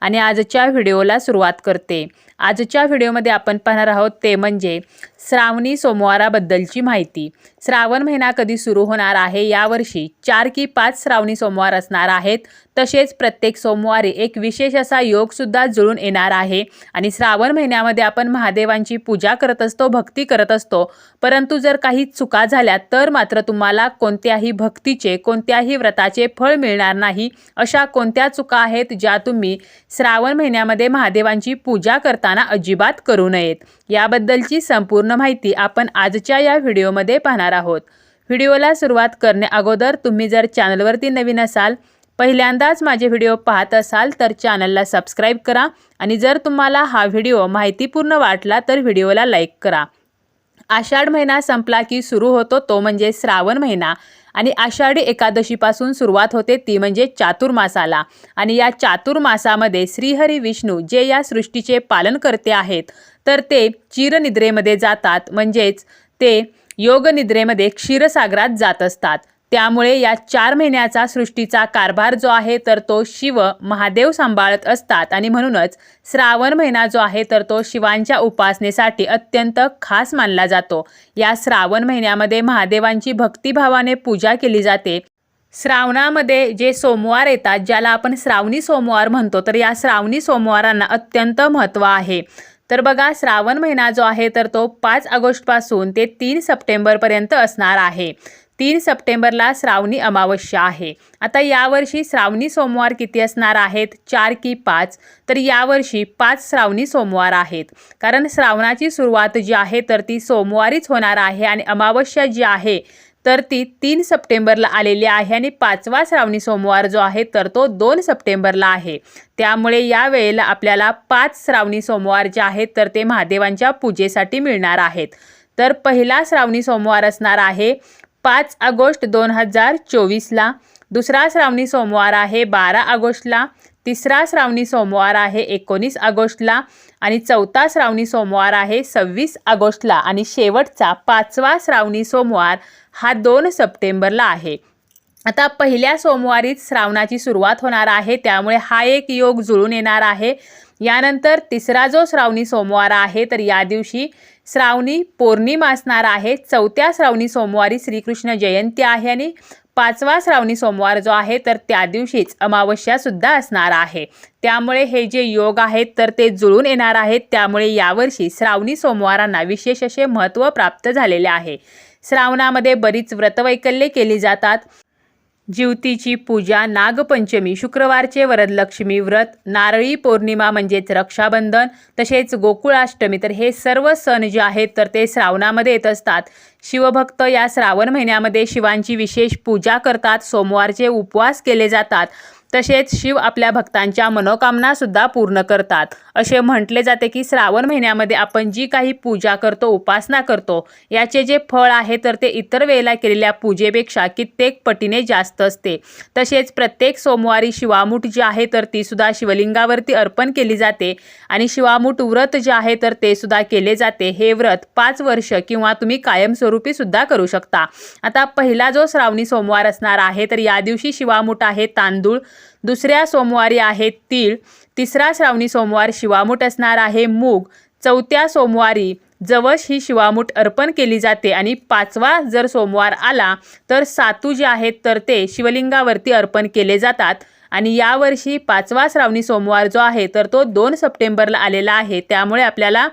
आणि आजच्या व्हिडिओला सुरुवात करते. आजच्या व्हिडिओमध्ये आपण पाहणार आहोत ते म्हणजे श्रावणी सोमवाराबद्दलची माहिती. श्रावण महिना कधी सुरू होणार आहे यावर्षी चार की पाच श्रावणी सोमवार असणार आहेत. तसेच प्रत्येक सोमवारी एक विशेष असा योगसुद्धा जुळून येणार आहे. आणि श्रावण महिन्यामध्ये आपण महादेवांची पूजा करत असतो भक्ती करत असतो. परंतु जर काही चुका झाल्या तर मात्र तुम्हाला कोणत्याही भक्तीचे कोणत्याही व्रताचे फळ मिळणार नाही. अशा कोणत्या चुका आहेत ज्या तुम्ही श्रावण महिन्यामध्ये महादेवांची पूजा करताना अजिबात करू नयेत. याबद्दलची संपूर्ण माहिती आपण आजच्या या व्हिडिओमध्ये पाहणार आहोत. व्हिडिओला सुरुवात करण्या अगोदर तुम्ही जर चॅनलवरती नवीन असाल पहिल्यांदाच माझे व्हिडिओ पाहत असाल तर चॅनलला सबस्क्राईब करा आणि जर तुम्हाला हा व्हिडिओ माहितीपूर्ण वाटला तर व्हिडिओला लाईक करा. आषाढ महिना संपला की सुरू होतो तो म्हणजे श्रावण महिना. आणि आषाढी एकादशीपासून सुरुवात होते ती म्हणजे चातुर्मासाला. आणि या चातुर्मासामध्ये श्रीहरी विष्णू जे या सृष्टीचे पालन करते आहेत तर ते चिरनिद्रेमध्ये जातात. म्हणजेच ते योगनिद्रेमध्ये क्षीरसागरात जात असतात. त्यामुळे या चार महिन्याचा सृष्टीचा कारभार जो आहे तर तो शिव महादेव सांभाळत असतात. आणि म्हणूनच श्रावण महिना जो आहे तर तो शिवांच्या उपासनेसाठी अत्यंत खास मानला जातो. या श्रावण महिन्यामध्ये महादेवांची भक्तिभावाने पूजा केली जाते. श्रावणामध्ये जे सोमवार येतात ज्याला आपण श्रावणी सोमवार म्हणतो तर या श्रावणी सोमवारांना अत्यंत महत्त्व आहे. तर बघा श्रावण महिना जो आहे तर तो पाच ऑगस्टपासून ते तीन सप्टेंबरपर्यंत असणार आहे. तीन सप्टेंबरला श्रावणी अमावस्या आहे. आता यावर्षी श्रावणी सोमवार किती असणार आहेत? चार की पाच. तर यावर्षी पाच श्रावणी सोमवार आहेत. कारण श्रावणाची सुरुवात जी आहे तर ती सोमवारीच होणार आहे आणि अमावस्या जी आहे तर ती तीन सप्टेंबरला आलेली आहे आणि पाचवा श्रावणी सोमवार जो आहे तर तो दोन सप्टेंबरला आहे. त्यामुळे या वेळेला आपल्याला पाच श्रावणी सोमवार जे आहेत तर ते महादेवांच्या पूजेसाठी मिळणार आहेत. तर पहिला श्रावणी सोमवार असणार आहे पाच ऑगस्ट दोन हजार चोवीसला. दुसरा श्रावणी सोमवार आहे बारा ऑगस्टला. तिसरा श्रावणी सोमवार आहे एकोणीस ऑगस्टला. आणि चौथा श्रावणी सोमवार आहे सव्वीस ऑगस्टला. आणि शेवटचा पाचवा श्रावणी सोमवार हा दोन सप्टेंबरला आहे. आता पहिल्या सोमवारीच श्रावणाची सुरुवात होणार आहे. त्यामुळे हा एक योग जुळून येणार आहे. यानंतर तिसरा जो श्रावणी सोमवार आहे तर या दिवशी श्रावणी पौर्णिमा असणार आहे. चौथ्या श्रावणी सोमवारी श्रीकृष्ण जयंती आहे आणि पाचवा श्रावणी सोमवार जो आहे तर त्या दिवशीच अमावस्यासुद्धा असणार आहे. त्यामुळे हे जे योग आहेत तर ते जुळून येणार आहेत. त्यामुळे यावर्षी श्रावणी सोमवारांना विशेष असे महत्त्व प्राप्त झालेले आहे. श्रावणामध्ये बरीच व्रतवैकल्ये केली जातात. जीवतीची पूजा नागपंचमी शुक्रवारचे वरदलक्ष्मी व्रत नारळी पौर्णिमा म्हणजेच रक्षाबंधन तसेच गोकुळाष्टमी. तर हे सर्व सण जे आहेत तर ते श्रावणामध्ये येत असतात. शिवभक्त या श्रावण महिन्यामध्ये शिवांची विशेष पूजा करतात सोमवारचे उपवास केले जातात. तसेच शिव आपल्या भक्तांच्या मनोकामनासुद्धा पूर्ण करतात. असे म्हटले जाते की श्रावण महिन्यामध्ये आपण जी काही पूजा करतो उपासना करतो याचे जे फळ आहे तर ते इतर वेळेला केलेल्या पूजेपेक्षा कित्येक पटीने जास्त असते. तसेच प्रत्येक सोमवारी शिवामूठ जी आहे तर ती सुद्धा शिवलिंगावरती अर्पण केली जाते आणि शिवामूठ व्रत जे आहे तर ते सुद्धा केले जाते. हे व्रत पाच वर्ष किंवा तुम्ही कायमस्वरूपी सुद्धा करू शकता. आता पहिला जो श्रावणी सोमवार असणार आहे तर या दिवशी शिवामूठ आहे तांदूळ दुसऱ्या सोमवारी आहे तीळ तिसरा श्रावणी सोमवार शिवामूठ असणार आहे मूग चौथ्या सोमवारी जवश ही शिवामूठ अर्पण केली जाते आणि पाचवा जर सोमवार आला तर सातू जे आहेत तर ते शिवलिंगावरती अर्पण केले जातात. आणि यावर्षी पाचवा श्रावणी सोमवार जो आहे तर तो दोन सप्टेंबरला आलेला आहे. त्यामुळे आपल्याला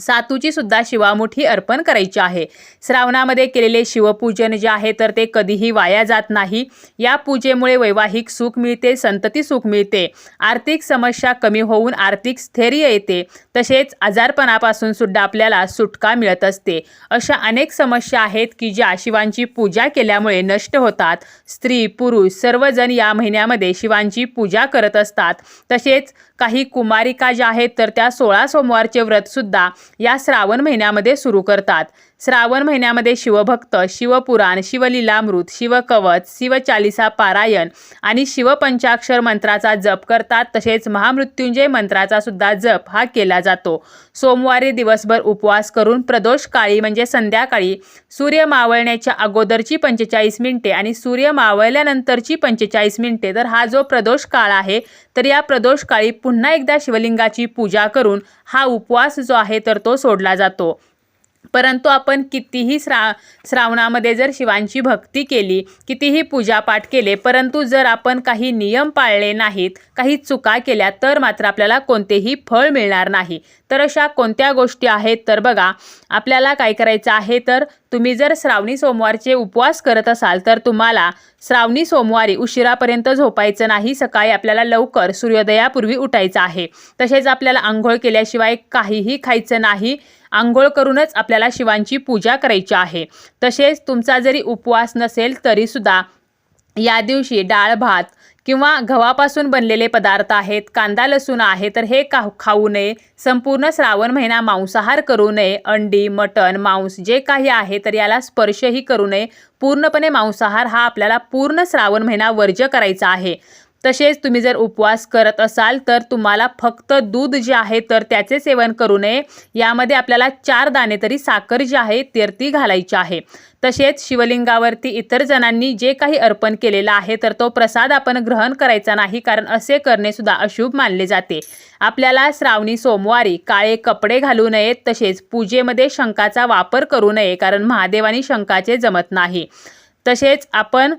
सातूची सुद्धा शिवामुठी अर्पण करायची आहे. श्रावणामध्ये केलेले शिवपूजन जे आहे तर ते कधीही वाया जात नाही. या पूजेमुळे वैवाहिक सुख मिळते संतती सुख मिळते. आर्थिक समस्या कमी होऊन आर्थिक स्थैर्य येते. तसेच आजारपणापासून सुद्धा आपल्याला सुटका मिळत असते. अशा अनेक समस्या आहेत की ज्या शिवांची पूजा केल्यामुळे नष्ट होतात. स्त्री पुरुष सर्वजण या महिन्यामध्ये शिवांची पूजा करत असतात. तसेच काही कुमारिका ज्या आहेत तर त्या सोळा सोमवारचे व्रतसुद्धा या श्रावण महिन्यामध्ये सुरू करतात. श्रावण महिन्यामध्ये शिवभक्त शिवपुराण शिवलीलामृत शिवकवच शिवचालिसा पारायण आणि शिवपंचाक्षर मंत्राचा जप करतात. तसेच महामृत्युंजय मंत्राचा सुद्धा जप हा केला जातो. सोमवारी दिवसभर उपवास करून प्रदोष काळी म्हणजे संध्याकाळी सूर्य मावळण्याच्या अगोदरची पंचेचाळीस मिनिटे आणि सूर्य मावळल्यानंतरची पंचेचाळीस मिनिटे तर हा जो प्रदोष काळ आहे तर या प्रदोष काळी पुन्हा एकदा शिवलिंगाची पूजा करून हा उपवास जो आहे तर तो सोडला जातो. परंतु आपण कितीही श्रा श्रावणामध्ये जर शिवांची भक्ती केली कितीही पूजापाठ केले परंतु जर आपण काही नियम पाळले नाहीत काही चुका केल्या तर मात्र आपल्याला कोणतेही फळ मिळणार नाही. तर अशा कोणत्या गोष्टी आहेत? तर बघा आपल्याला काय करायचं आहे? तर तुम्ही जर श्रावणी सोमवारचे उपवास करत असाल तर तुम्हाला श्रावणी सोमवारी उशिरापर्यंत झोपायचं नाही सकाळी आपल्याला लवकर सूर्योदयापूर्वी उठायचं आहे. तसेच आपल्याला आंघोळ केल्याशिवाय काहीही खायचं नाही आंघोळ करूनच आपल्याला शिवांची पूजा करायची आहे. तसेच तुमचा जरी उपवास नसेल तरीसुद्धा या दिवशी डाळ भात किंवा गव्हापासून बनलेले पदार्थ आहेत कांदा लसूण आहे तर हे का खाऊ नये. संपूर्ण श्रावण महिना मांसाहार करू नये. अंडी मटण मांस जे काही आहे तर याला स्पर्शही करू नये. पूर्णपणे मांसाहार हा आपल्याला पूर्ण श्रावण महिना वर्ज्य करायचा आहे. तसेच तुम्ही जर उपवास करत असाल तर तुम्हाला फक्त दूध जे आहे तर त्याचे सेवन करू नये. यामध्ये आपल्याला चार दाणे तरी साखर जी आहे तर ती घालायची आहे. तसेच शिवलिंगावरती इतर जणांनी जे काही अर्पण केलेलं आहे तर तो प्रसाद आपण ग्रहण करायचा नाही कारण असे करणे सुद्धा अशुभ मानले जाते. आपल्याला श्रावणी सोमवारी काळे कपडे घालू नयेत तसेच पूजेमध्ये शंखाचा वापर करू नये कारण महादेवानी शंखाचे जमत नाही. तसेच आपण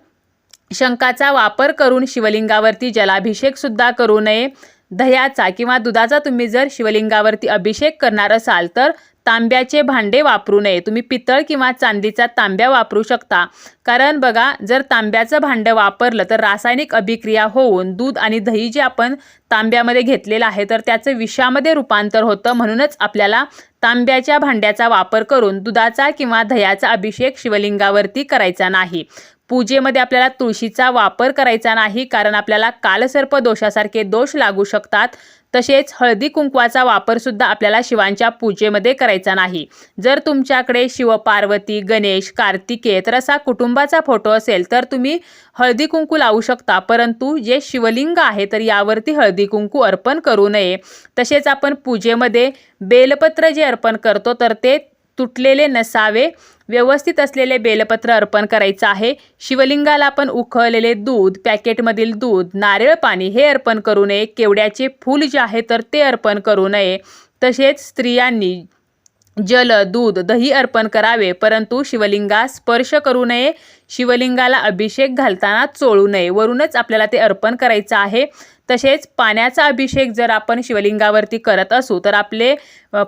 शंखाचा वापर करून शिवलिंगावरती जलाभिषेक सुद्धा करू नये. दह्याचा किंवा दुधाचा तुम्ही जर शिवलिंगावरती अभिषेक करणार असाल तर तांब्याचे भांडे वापरू नये. तुम्ही पितळ किंवा चांदीचा तांब्या वापरू शकता. कारण बघा जर तांब्याचं भांडं वापरलं तर रासायनिक अभिक्रिया होऊन दूध आणि दही जे आपण तांब्यामध्ये घेतलेलं आहे तर त्याचं विषामध्ये रूपांतर होतं. म्हणूनच आपल्याला तांब्याच्या भांड्याचा वापर करून दुधाचा किंवा दह्याचा अभिषेक शिवलिंगावरती करायचा नाही. पूजेमध्ये आपल्याला तुळशीचा वापर करायचा नाही कारण आपल्याला कालसर्प दोषासारखे दोष लागू शकतात. तसेच हळदी कुंकवाचा वापरसुद्धा आपल्याला शिवांच्या पूजेमध्ये करायचा नाही. जर तुमच्याकडे शिवपार्वती गणेश कार्तिकेय तर असा कुटुंबाचा फोटो असेल तर तुम्ही हळदी कुंकू लावू शकता. परंतु जे शिवलिंग आहे तर यावरती हळदी कुंकू अर्पण करू नये. तसेच आपण पूजेमध्ये बेलपत्र जे अर्पण करतो तर ते तुटलेले नसावे. व्यवस्थित असलेले बेलपत्र अर्पण करायचं आहे. शिवलिंगाला आपण उखळलेले दूध पॅकेटमधील दूध नारळ पाणी हे अर्पण करू नये. केवड्याचे फूल जे आहे तर ते अर्पण करू नये. तसेच स्त्रियांनी जल दूध दही अर्पण करावे परंतु शिवलिंगास स्पर्श करू नये. शिवलिंगाला अभिषेक घालताना चोळू नये. वरूनच आपल्याला ते अर्पण करायचं आहे. तसेच पाण्याचा अभिषेक जर आपण शिवलिंगावरती करत असू तर आपले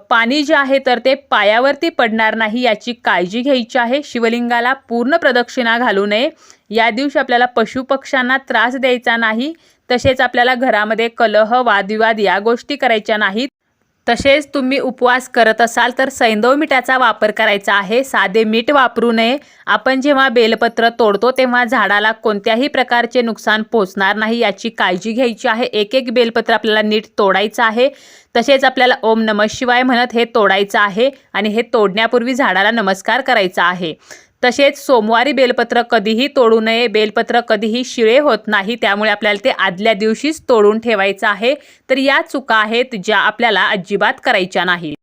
पाणी जे आहे तर ते पायावरती पडणार नाही याची काळजी घ्यायची आहे. शिवलिंगाला पूर्ण प्रदक्षिणा घालू नये. या दिवशी आपल्याला पशुपक्ष्यांना त्रास द्यायचा नाही. तसेच आपल्याला घरामध्ये कलह वादविवाद या गोष्टी करायच्या नाहीत. तसेच तुम्ही उपवास करत असाल तर सैंदव मिठाचा वापर करायचा आहे. साधे मीठ वापरू नये. आपण जेव्हा बेलपत्र तोडतो तेव्हा झाडाला कोणत्याही प्रकारचे नुकसान पोचणार नाही याची काळजी घ्यायची आहे. एक एक बेलपत्र आपल्याला नीट तोडायचं आहे. तसेच आपल्याला ओम नमः शिवाय म्हणत हे तोडायचं आहे आणि हे तोडण्यापूर्वी झाडाला नमस्कार करायचा आहे. तसेच सोमवारी बेलपत्र कधीही तोडू नये बेलपत्र कधीही शिळे होत नाही त्यामुळे आपल्याला ते आदल्या दिवशीच तोडून ठेवायचं आहे. तर या चुका आहेत ज्या आपल्याला अजिबात करायच्या नाही.